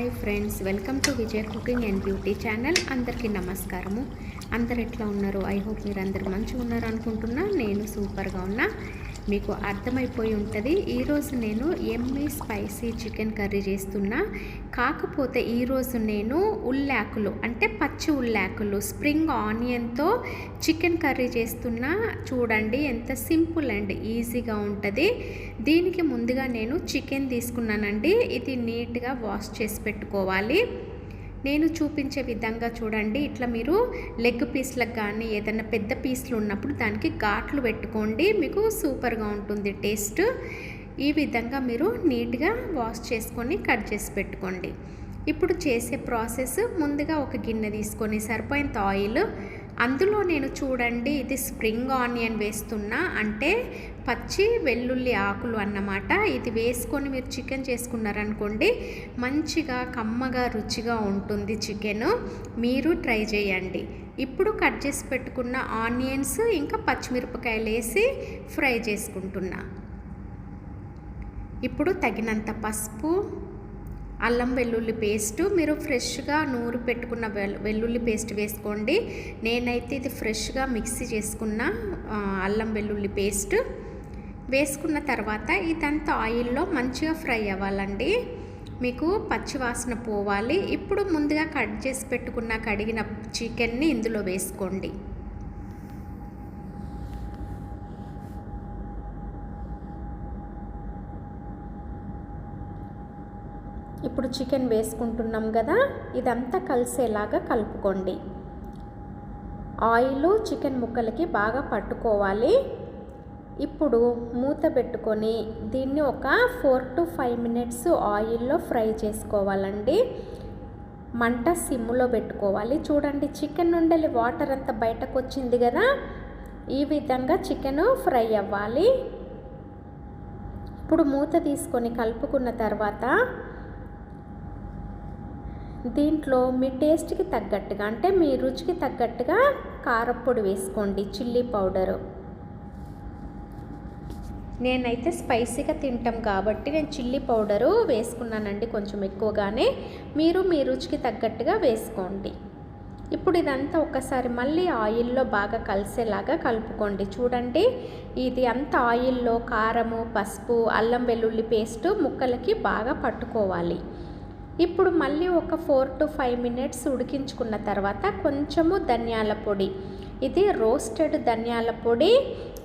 Hi friends welcome to Vijay cooking and beauty channel. అందరికీ నమస్కారము. అందరు ఎట్లా ఉన్నారు ఐ హోప్ మీరు అందరు మంచిగా ఉన్నారు అనుకుంటున్నా నేను సూపర్గా ఉన్నా. మీకు అర్థమైపోయి ఉంటుంది. ఈరోజు నేను ఎమ్మి స్పైసీ చికెన్ కర్రీ చేస్తున్నా. కాకపోతే ఈరోజు నేను ఉల్లాకులు అంటే పచ్చి ఉల్లాకులు స్ప్రింగ్ ఆనియన్తో చికెన్ కర్రీ చేస్తున్నా. చూడండి ఎంత సింపుల్ అండ్ ఈజీగా ఉంటుంది. దీనికి ముందుగా నేను చికెన్ తీసుకున్నానండి. ఇది నీట్గా వాష్ చేసి పెట్టుకోవాలి. నేను చూపించే విధంగా చూడండి. ఇట్లా మీరు లెగ్ పీస్లకు కానీ ఏదైనా పెద్ద పీస్లు ఉన్నప్పుడు దానికి ఘాట్లు పెట్టుకోండి. మీకు సూపర్గా ఉంటుంది టేస్ట్. ఈ విధంగా మీరు నీట్గా వాష్ చేసుకొని కట్ చేసి పెట్టుకోండి. ఇప్పుడు చేసే ప్రాసెస్ ముందుగా ఒక గిన్నె తీసుకొని సరిపోయేంత ఆయిల్ అందులో నేను చూడండి ఇది స్ప్రింగ్ ఆనియన్ వేస్తున్నా. అంటే పచ్చి వెల్లుల్లి ఆకులు అన్నమాట. ఇది వేసుకొని మీరు చికెన్ చేసుకున్నారనుకోండి మంచిగా కమ్మగా రుచిగా ఉంటుంది చికెన్. మీరు ట్రై చేయండి. ఇప్పుడు కట్ చేసి పెట్టుకున్న ఆనియన్స్ ఇంకా పచ్చిమిరపకాయలు వేసి ఫ్రై చేసుకుంటున్నా. ఇప్పుడు తగినంత పసుపు అల్లం వెల్లుల్లి పేస్ట్. మీరు ఫ్రెష్గా నూరు పెట్టుకున్న వెల్లుల్లి పేస్ట్ వేసుకోండి. నేనైతే ఇది ఫ్రెష్గా మిక్సీ చేసుకున్న అల్లం వెల్లుల్లి పేస్ట్. వేసుకున్న తర్వాత ఇదంతా ఆయిల్లో మంచిగా ఫ్రై అవ్వాలండి. మీకు పచ్చివాసన పోవాలి. ఇప్పుడు ముందుగా కట్ చేసి పెట్టుకున్న కడిగిన చికెన్ని ఇందులో వేసుకోండి. ఇప్పుడు చికెన్ వేసుకుంటున్నాం కదా ఇదంతా కలిసేలాగా కలుపుకోండి. ఆయిల్ చికెన్ ముక్కలకి బాగా పట్టుకోవాలి. ఇప్పుడు మూత పెట్టుకొని దీన్ని ఒక ఫోర్ టు ఫైవ్ మినిట్స్ ఆయిల్లో ఫ్రై చేసుకోవాలండి. మంట సిమ్లో పెట్టుకోవాలి. చూడండి చికెన్ నుండి వాటర్ అంతా బయటకు వచ్చింది కదా ఈ విధంగా చికెన్ ఫ్రై అవ్వాలి. ఇప్పుడు మూత తీసుకొని కలుపుకున్న తర్వాత దీంట్లో మీ టేస్ట్కి తగ్గట్టుగా అంటే మీ రుచికి తగ్గట్టుగా కారప్పొడి వేసుకోండి చిల్లీ పౌడరు. నేనైతే స్పైసీగా తింటాం కాబట్టి నేను చిల్లీ పౌడరు వేసుకున్నానండి కొంచెం ఎక్కువగానే. మీరు మీ రుచికి తగ్గట్టుగా వేసుకోండి. ఇప్పుడు ఇదంతా ఒకసారి మళ్ళీ ఆయిల్లో బాగా కలిసేలాగా కలుపుకోండి. చూడండి ఇది అంత ఆయిల్లో కారము పసుపు అల్లం వెల్లుల్లి పేస్ట్ ముక్కలకి బాగా పట్టుకోవాలి. ఇప్పుడు మళ్ళీ ఒక ఫోర్ టు ఫైవ్ మినిట్స్ ఉడికించుకున్న తర్వాత కొంచెము ధనియాల పొడి. ఇది రోస్టెడ్ ధనియాల పొడి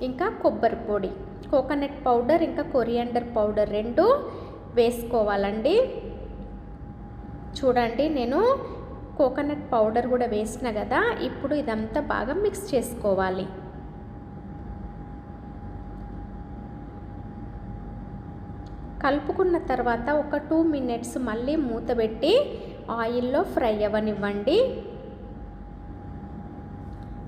ఇంకా కొబ్బరి పొడి. కోకోనట్ పౌడర్ ఇంకా కొరియాండర్ పౌడర్ రెండు వేసుకోవాలండి. చూడండి నేను కోకోనట్ పౌడర్ కూడా వేసిన కదా ఇప్పుడు ఇదంతా బాగా మిక్స్ చేసుకోవాలి. కలుపుకున్న తర్వాత ఒక టూ మినిట్స్ మళ్ళీ మూత పెట్టి ఆయిల్లో ఫ్రై అవ్వనివ్వండి.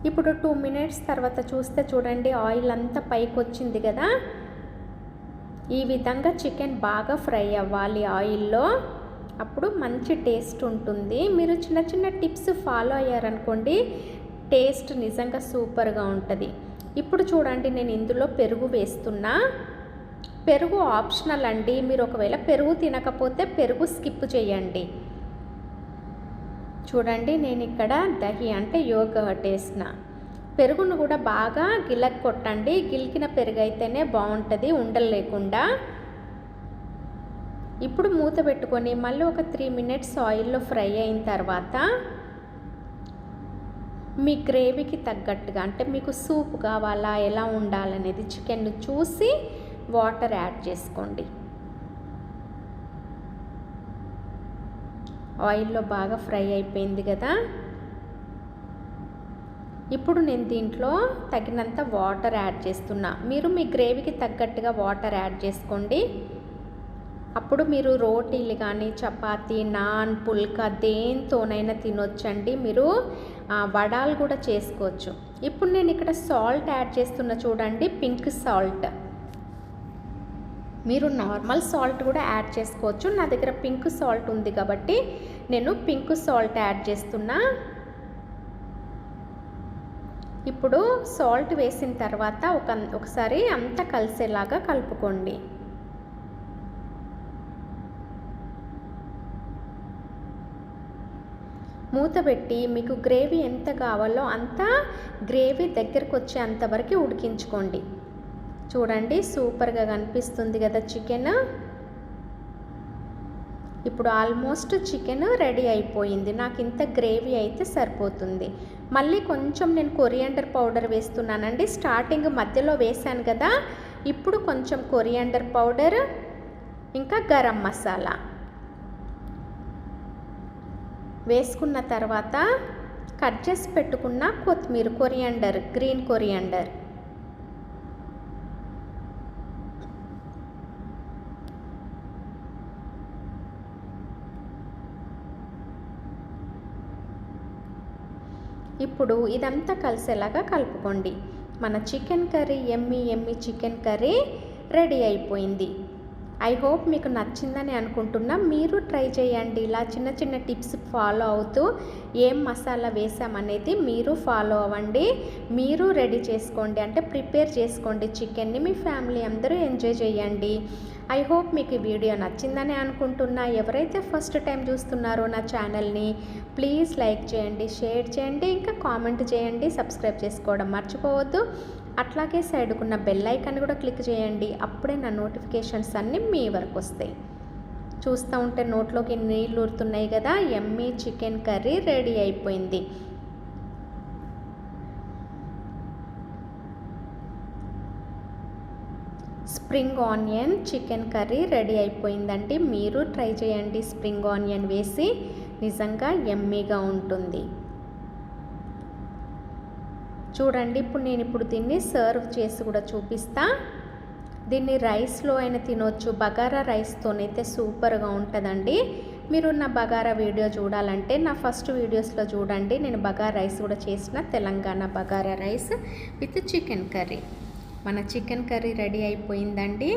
ఇప్పుడు టూ మినిట్స్ తర్వాత చూస్తే చూడండి ఆయిల్ అంతా పైకి వచ్చింది కదా. ఈ విధంగా చికెన్ బాగా ఫ్రై అవ్వాలి ఆయిల్లో. అప్పుడు మంచి టేస్ట్ ఉంటుంది. మీరు చిన్న చిన్న టిప్స్ ఫాలో అయ్యారనుకోండి టేస్ట్ నిజంగా సూపర్గా ఉంటుంది. ఇప్పుడు చూడండి నేను ఇందులో పెరుగు వేస్తున్నా. పెరుగు ఆప్షనల్ అండి. మీరు ఒకవేళ పెరుగు తినకపోతే పెరుగు స్కిప్ చేయండి. చూడండి నేను ఇక్కడ దహి అంటే యోగ వేసిన పెరుగును కూడా బాగా గిలక్ కొట్టండి. గిలికిన పెరుగు అయితేనే బాగుంటుంది ఉండలు లేకుండా. ఇప్పుడు మూత పెట్టుకొని మళ్ళీ ఒక త్రీ మినిట్స్ ఆయిల్లో ఫ్రై అయిన తర్వాత మీ గ్రేవీకి తగ్గట్టుగా అంటే మీకు సూప్ కావాలా ఎలా ఉండాలనేది చికెన్ చూసి వాటర్ యాడ్ చేసుకోండి. ఆయిల్లో బాగా ఫ్రై అయిపోయింది కదా. ఇప్పుడు నేను దీంట్లో తగినంత వాటర్ యాడ్ చేస్తున్నా. మీరు మీ గ్రేవీకి తగ్గట్టుగా వాటర్ యాడ్ చేసుకోండి. అప్పుడు మీరు రోటీలు కానీ చపాతీ నాన్ పుల్కా దేంతోనైనా తినొచ్చండి. మీరు వడాలు కూడా చేసుకోవచ్చు. ఇప్పుడు నేను ఇక్కడ సాల్ట్ యాడ్ చేస్తున్న చూడండి పింక్ సాల్ట్. మీరు నార్మల్ సాల్ట్ కూడా యాడ్ చేసుకోవచ్చు. నా దగ్గర పింక్ సాల్ట్ ఉంది కాబట్టి నేను పింక్ సాల్ట్ యాడ్ చేస్తున్నా. ఇప్పుడు సాల్ట్ వేసిన తర్వాత ఒక ఒకసారి అంతా కలిసేలాగా కలుపుకోండి. మూత పెట్టి మీకు గ్రేవీ ఎంత కావాలో అంత గ్రేవీ దగ్గరకు వచ్చే అంతవరకు ఉడికించుకోండి. చూడండి సూపర్గా కనిపిస్తుంది కదా చికెన్. ఇప్పుడు ఆల్మోస్ట్ చికెన్ రెడీ అయిపోయింది. నాకు ఇంత గ్రేవీ అయితే సరిపోతుంది. మళ్ళీ కొంచెం నేను కొరియాండర్ పౌడర్ వేస్తున్నానండి. స్టార్టింగ్ మధ్యలో వేసాను కదా ఇప్పుడు కొంచెం కొరియాండర్ పౌడర్ ఇంకా గరం మసాలా. వేసుకున్న తర్వాత కట్ చేసి పెట్టుకున్న కొత్తిమీర కొరియాండర్ గ్రీన్ కొరియాండర్. ఇప్పుడు ఇదంతా కలిసేలాగా కలుపుకోండి. మన చికెన్ కర్రీ ఎమ్మి ఎమ్మి చికెన్ కర్రీ రెడీ అయిపోయింది. ఐ హోప్ మీకు నచ్చిందని అనుకుంటున్నా. మీరు ట్రై చేయండి. ఇలా చిన్న చిన్న టిప్స్ ఫాలో అవుతూ ఏం మసాలా వేసామనేది మీరు ఫాలో అవ్వండి. మీరు రెడీ చేసుకోండి. అంటే ప్రిపేర్ చేసుకోండి. చికెన్ని మీ ఫ్యామిలీ అందరూ ఎంజాయ్ చేయండి. ఐ హోప్ మీకు ఈ వీడియో నచ్చిందని అనుకుంటున్నా. ఎవరైతే ఫస్ట్ టైం చూస్తున్నారో నా ఛానల్ని ప్లీజ్ లైక్ చేయండి షేర్ చేయండి. ఇంకా కామెంట్ చేయండి. సబ్స్క్రైబ్ చేసుకోవడం మర్చిపోవద్దు. అట్లాగే సైడ్కున్న బెల్ ఐకాన్ కూడా క్లిక్ చేయండి. అప్పుడే నా నోటిఫికేషన్స్ అన్నీ మీ వరకు వస్తాయి. చూస్తూ ఉంటే నోట్లోకి నీళ్ళు ఊరుతున్నాయి కదా ఎమ్మీ చికెన్ కర్రీ రెడీ అయిపోయింది. Spring onion chicken curry ready అయిపోయిందండి మీరు ట్రై చేయండి. స్ప్రింగ్ ఆనియన్ వేసి నిజంగా ఎమ్మీగా ఉంటుంది. చూడండి ఇప్పుడు నేను ఇప్పుడు దీన్ని సర్వ్ చేసి కూడా చూపిస్తా. దీన్ని రైస్లో అయినా తినొచ్చు బగారా రైస్తోనైతే సూపర్గా ఉంటుందండి. మీరు నా బగారా వీడియో చూడాలంటే నా ఫస్ట్ వీడియోస్లో చూడండి. నేను బగారా రైస్ కూడా చేసిన Telangana bagara rice with chicken curry మన చికెన్ కర్రీ రెడీ అయిపోయిందండి.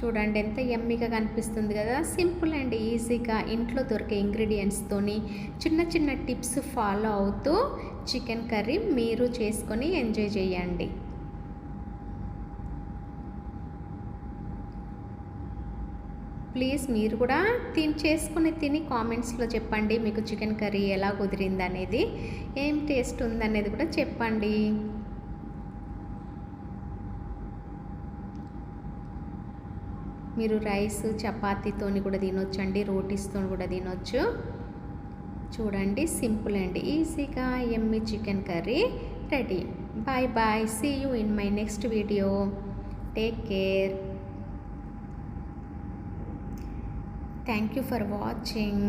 చూడండి ఎంత ఎమ్మిగా కనిపిస్తుంది కదా. సింపుల్ అండ్ ఈజీగా ఇంట్లో దొరికే ఇంగ్రీడియంట్స్తోని చిన్న చిన్న టిప్స్ ఫాలో అవుతూ చికెన్ కర్రీ మీరు చేసుకొని ఎంజాయ్ చేయండి. ప్లీజ్ మీరు కూడా తిని చేసుకుని తిని కామెంట్స్లో చెప్పండి మీకు చికెన్ కర్రీ ఎలా కుదిరింది అనేది ఏం టేస్ట్ ఉందనేది కూడా చెప్పండి. మీరు రైస్ చపాతీతోని కూడా తినొచ్చు అండి రోటీస్తో కూడా తినొచ్చు. చూడండి సింపుల్ అండి. ఈజీగా ఎమ్మి chicken curry ready. Bye bye. See you in my next video take care thank you for watching